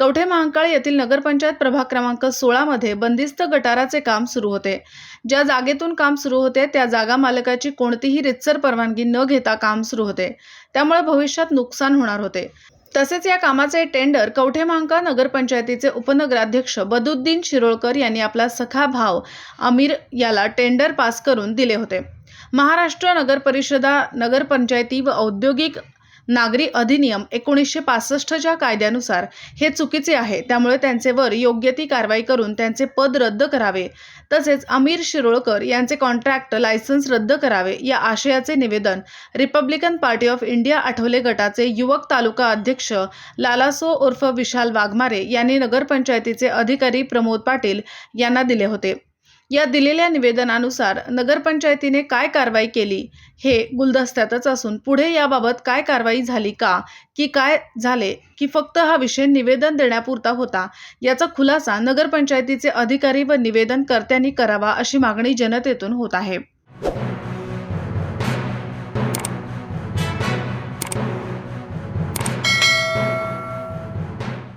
कवठे महांकाळ येथील नगरपंचायत प्रभाग क्रमांक सोळामध्ये बंदिस्त गटाराचे काम सुरू होते. ज्या जागेतून काम सुरू होते त्या जागा मालकाची कोणतीही रितसर परवानगी न घेता काम सुरू होते. त्यामुळे भविष्यात नुकसान होणार होते. तसेच या कामाचे टेंडर कवठे महांकाळ नगरपंचायतीचे उपनगराध्यक्ष बदुद्दीन शिरोळकर यांनी आपला सखा भाव अमीर याला टेंडर पास करून दिले होते. महाराष्ट्र नगर परिषदा नगरपंचायती व औद्योगिक नागरी अधिनियम एकोणीसशे पासष्टच्या कायद्यानुसार हे चुकीचे आहे. त्यामुळे त्यांचेवर योग्य ती कारवाई करून त्यांचे पद रद्द करावे. तसेच अमीर शिरोळकर यांचे कॉन्ट्रॅक्ट लायसन्स रद्द करावे या आशयाचे निवेदन Republican Party of India Athawale गटाचे युवक तालुका अध्यक्ष लालासो उर्फ विशाल वाघमारे यांनी नगरपंचायतीचे अधिकारी प्रमोद पाटील यांना दिले होते. या दिलेल्या निवेदनानुसार नगरपंचायतीने काय कारवाई केली हे गुलदस्त्यातच असून पुढे याबाबत काय कारवाई झाली का की काय झाले की फक्त हा विषय निवेदन देण्यापुरता होता याचा खुलासा नगरपंचायतीचे अधिकारी व निवेदनकर्त्यांनी करावा अशी मागणी जनतेतून होत आहे.